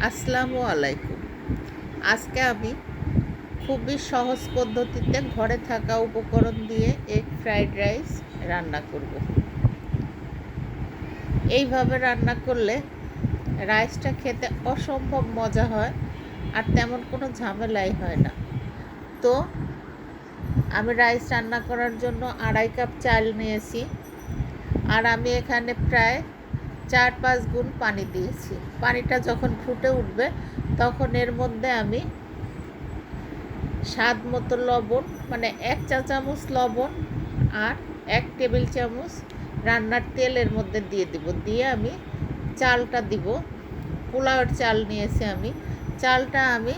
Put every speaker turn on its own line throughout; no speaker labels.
আসসালামু আলাইকুম। আজকে আমি খুবই সহজ পদ্ধতিতে ঘরে থাকা উপকরণ দিয়ে এগ ফ্রাইড রাইস রান্না করব। এইভাবে রান্না করলে রাইসটা খেতে অসম্ভব মজা হয় আর তেমন কোনো ঝামেলাই হয় না। তো আমি রাইস রান্না করার জন্য আড়াই কাপ চাল নিয়েছি। আর আমি এখানে প্রায় চার পাঁচ গুণ পানি দিয়েছি। পানিটা যখন ফুটে উঠবে, তখন এর মধ্যে আমি স্বাদ মতো লবণ মানে এক চা চামচ লবণ আর এক টেবিল চামচ রান্নার তেলের মধ্যে দিয়ে দিব। দিয়ে আমি চালটা দিব। পোলাওয়ের চাল নিয়েছি আমি। চালটা আমি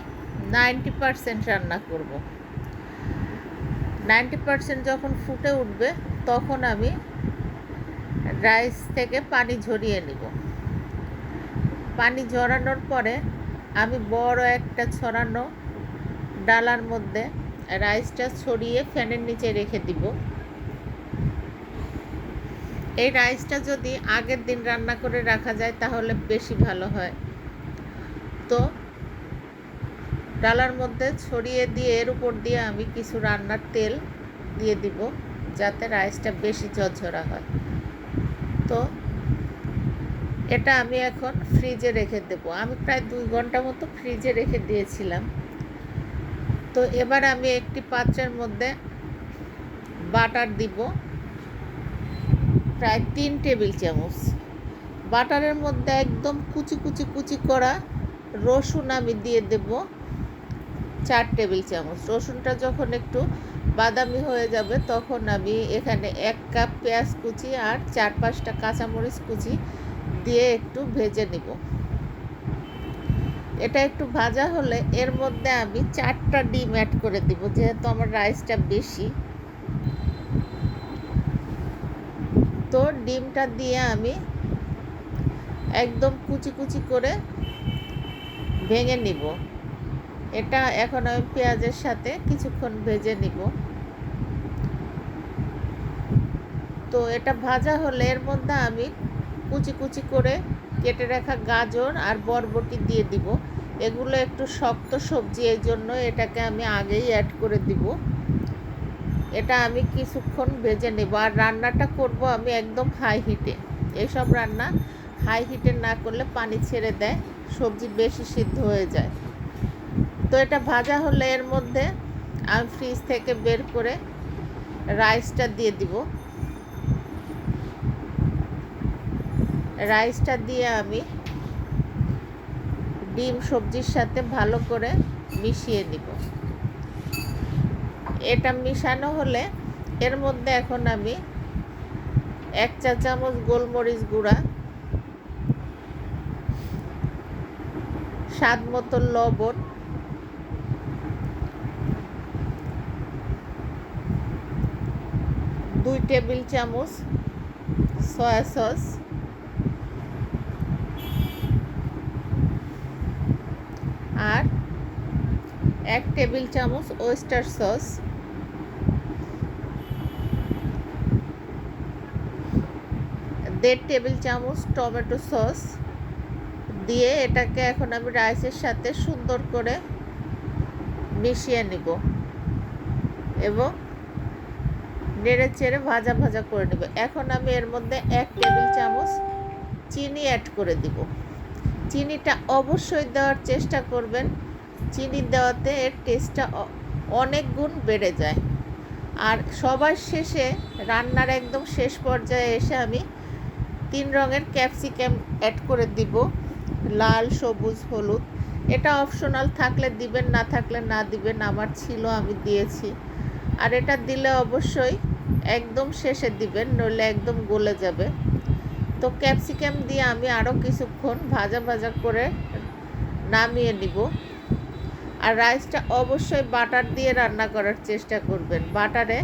নাইনটি পারসেন্ট রান্না করব। নাইনটি পারসেন্ট যখন ফুটে উঠবে, তখন আমি রাইস থেকে পানি ঝরিয়ে নিব। পানি ঝরানোর পরে আমি বড় একটা ছড়ানো ডালার মধ্যে রাইসটা ছড়িয়ে ফ্যানের নিচে রেখে দিব। এই রাইসটা যদি আগের দিন রান্না করে রাখা যায় তাহলে বেশি ভালো হয়। তো ডালার মধ্যে ছড়িয়ে দিয়ে এর উপর দিয়ে আমি কিছু রান্নার তেল দিয়ে দিব যাতে রাইসটা বেশি ঝরঝরা হয়। তো এটা আমি এখন ফ্রিজে রেখে দেবো। আমি প্রায় দুই ঘণ্টা মতো ফ্রিজে রেখে দিয়েছিলাম। তো এবার আমি একটি পাত্রের মধ্যে বাটার দিব। প্রায় তিন টেবিল চামচ। বাটারের মধ্যে একদম কুচি কুচি কুচি করা রসুন আমি দিয়ে দেব চার টেবিল চামচ। রসুনটা যখন একটু বাদামি হয়ে যাবে, তখন আমি এখানে এক কাপ পেঁয়াজ কুচি আর চার পাঁচটা কাঁচামরিচ কুচি দিয়ে একটু ভেজে নিব। এটা একটু ভাজা হলে এর মধ্যে আমি চারটা ডিম অ্যাড করে দিব, যেহেতু আমার রাইসটা বেশি। তো ডিমটা দিয়ে আমি একদম কুচি কুচি করে ভেঙে নিব। এটা এখন আমি পেঁয়াজের সাথে কিছুক্ষণ ভেজে নিব। তো এটা ভাজা হলে এর মধ্যে আমি কুচি কুচি করে কেটে রাখা গাজর আর বরবটি দিয়ে দিব। এগুলো একটু শক্ত সবজি, এই জন্য এটাকে আমি আগেই অ্যাড করে দিব। এটা আমি কিছুক্ষণ ভেজে নেব। আর রান্নাটা করব আমি একদম হাই হিটে এইসব রান্না হাই হিটে না করলে পানি ছেড়ে দেয়, সবজি বেশি সিদ্ধ হয়ে যায়। তো এটা ভাজা হলে এর মধ্যে আমি ফ্রিজ থেকে বের করে রাইসটা দিয়ে দিব। রাইসটা দিয়ে আমি ডিম সবজির সাথে ভালো করে মিশিয়ে নিব। এটা মিশানো হলে এর মধ্যে এখন আমি এক চা চামচ গোলমরিচ গুঁড়া, স্বাদ মতো লবণ দুই টেবিল চামচ সয়া সস, আর এক টেবিল চামচ ওয়েস্টার সস দেড় টেবিল চামচ টমেটো সস দিয়ে এটাকে এখন আমি রাইসের সাথে সুন্দর করে মিশিয়ে নিব। এবং নেড়ে চেড়ে ভাজা ভাজা করে নেব। এখন আমি এর মধ্যে এক টেবিল চামচ চিনি অ্যাড করে দিব। চিনিটা অবশ্যই দেওয়ার চেষ্টা করবেন। চিনি দেওয়াতে এর টেস্টটা অনেক গুণ বেড়ে যায়। আর সবার শেষে রান্নার একদম শেষ পর্যায়ে এসে আমি তিন রঙের ক্যাপসিকাম অ্যাড করে দিব। লাল, সবুজ, হলুদ। এটা অপশনাল থাকলে দিবেন, না থাকলে না দিবেন, আমার ছিল, আমি দিয়েছি। আর এটা দিলে অবশ্যই একদম শেষে দিবেন নইলে একদম গলে যাবে। তো ক্যাপসিকাম দিয়ে আমি আরও কিছুক্ষণ ভাজা ভাজা করে নামিয়ে নিব। আর রাইসটা অবশ্যই বাটার দিয়ে রান্না করার চেষ্টা করবেন। বাটারে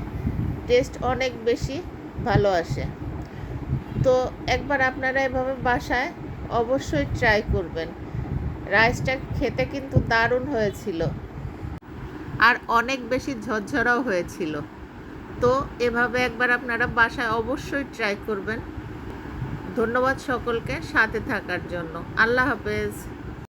টেস্ট অনেক বেশি ভালো আসে। তো একবার আপনারা এভাবে বাসায় অবশ্যই ট্রাই করবেন। রাইসটা খেতে কিন্তু দারুণ হয়েছিল। আর অনেক বেশি ঝরঝরাও হয়েছিল। তো এভাবে একবার আপনারা বাসায় অবশ্যই ট্রাই করবেন। ধন্যবাদ সকলকে সাথে থাকার জন্য। আল্লাহ হাফেজ।